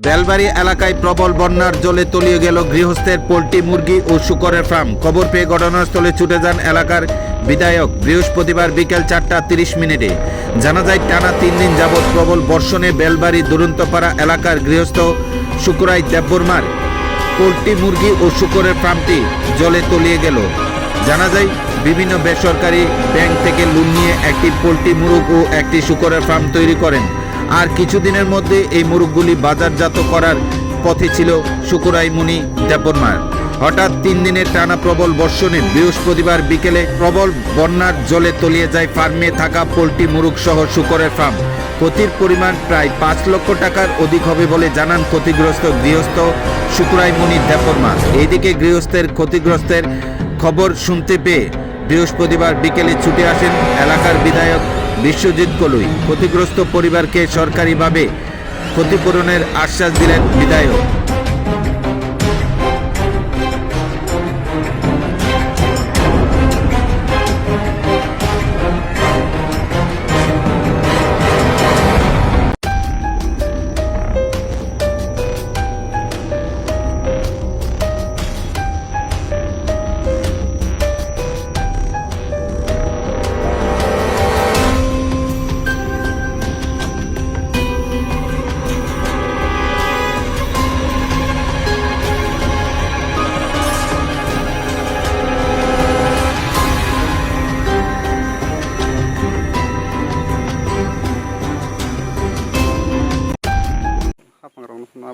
বেলবাড়ি এলাকায় প্রবল বন্যার জলে তলিয়ে গেল গৃহস্থের পোল্ট্রি, মুরগি ও শুকরের ফার্ম। খবর পেয়ে ঘটনাস্থলে ছুটে যান এলাকার বিধায়ক। বৃহস্পতিবার বিকেল চারটা তিরিশ মিনিটে। জানা যায়, টানা তিন দিন যাবৎ প্রবল বর্ষণে বেলবাড়ি দুরন্তপাড়া এলাকার গৃহস্থ শুকুরাই দেববর্মার পোলট্রি, মুরগি ও শুকরের ফার্মটি জলে তলিয়ে গেল। জানা যায়, বিভিন্ন বেসরকারি ব্যাংক থেকে লোন নিয়ে একটি পোলট্রি, মুরগ ও একটি শুকরের ফার্ম তৈরি করেন। আর কিছুদিনের মধ্যে এই মুরগগুলি বাজারজাত করার পথে ছিল শুকুরাই মুনি দেববর্মার। হঠাৎ তিন দিনের টানা প্রবল বর্ষণে বৃহস্পতিবার বিকেলে প্রবল বন্যার জলে তলিয়ে যায় ফার্মে থাকা পোল্ট্রি মুরুগ সহ শুকরের ফার্ম। ক্ষতির পরিমাণ প্রায় পাঁচ লক্ষ টাকার অধিক হবে বলে জানান ক্ষতিগ্রস্ত গৃহস্থ শুকুরাই মুনি দেববর্মা। এইদিকে গৃহস্থের ক্ষতিগ্রস্তের খবর শুনতে পেয়ে বৃহস্পতিবার বিকেলে ছুটে আসেন এলাকার বিধায়ক বিশ্বজিৎ কলুই ক্ষতিগ্রস্ত পরিবারকে সরকারিভাবে ক্ষতিপূরণের আশ্বাস দিলেন বিধায়ক। 하방으로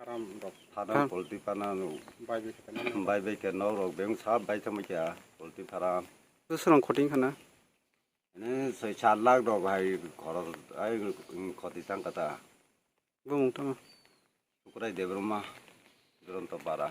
ফারাম রক ফারাম পোলট্রি ফারাম বাই বাই কেন বাই বাই কেন রক বেং সাব বাই থাম কিয়া পোলট্রি ফারাম সরং খটিং খানা এনে ছয় চার লাখ রক ভাই ঘর আই খতি তাং কথা বুম তো সুকরাই দেবরমা দুরন্ত বারা